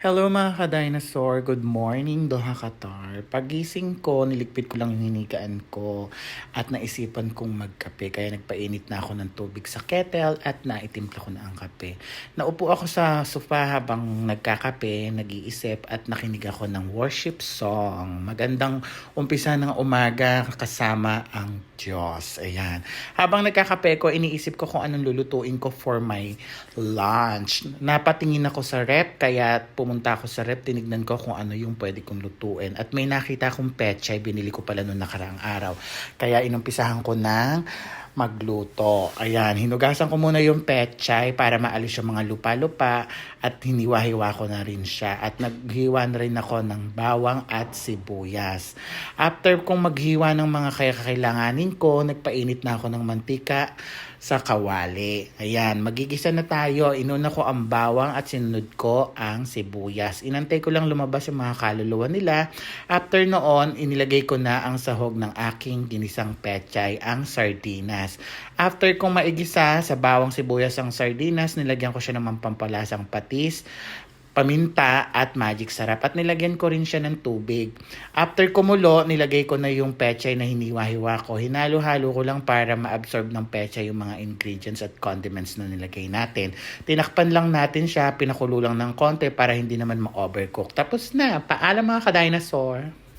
Hello mga ka-dinosaur, good morning Doha Qatar. Pagising ko, niligpit ko lang yung hinigaan ko at naisipan kong magkape. Kaya nagpainit na ako ng tubig sa kettle at naitimpla ko na ang kape. Naupo ako sa sofa habang nagkakape, nag-iisip at nakinig ako ng worship song. Magandang umpisa ng umaga kasama ang Diyos. Ayan. Habang nagkakape ko, iniisip ko kung anong lulutuin ko for my lunch. Napatingin ako sa rep, kaya pumunta ako sa rep, tinignan ko kung ano yung pwede kong lutuin. At may nakita akong pechay, binili ko pala noong nakaraang araw. Kaya inumpisahan ko ng magluto. Ayan, hinugasan ko muna yung pechay para maalis yung mga lupa-lupa at hiniwa-hiwa ko na rin siya. At naghiwa na rin ako ng bawang at sibuyas. After kong maghiwa ng mga kakailanganin ko, nagpainit na ako ng mantika sa kawali. Ayan, magigisa na tayo. Inuna ko ang bawang at sinunod ko ang sibuyas. Inantay ko lang lumabas yung mga kaluluwa nila. After noon, inilagay ko na ang sahog ng aking ginisang pechay, ang sardinas. After kong maigisa sa bawang sibuyas ang sardinas, nilagyan ko siya ng pampalasang patis, paminta at magic sarap. At nilagyan ko rin siya ng tubig. After kumulo, nilagay ko na yung pechay na hiniwa-hiwa ko. Hinalo-halo ko lang para ma-absorb ng pechay yung mga ingredients at condiments na nilagay natin. Tinakpan lang natin siya, pinakulo lang ng konti para hindi naman ma-overcook. Tapos na, paalam mga ka-dinosaur!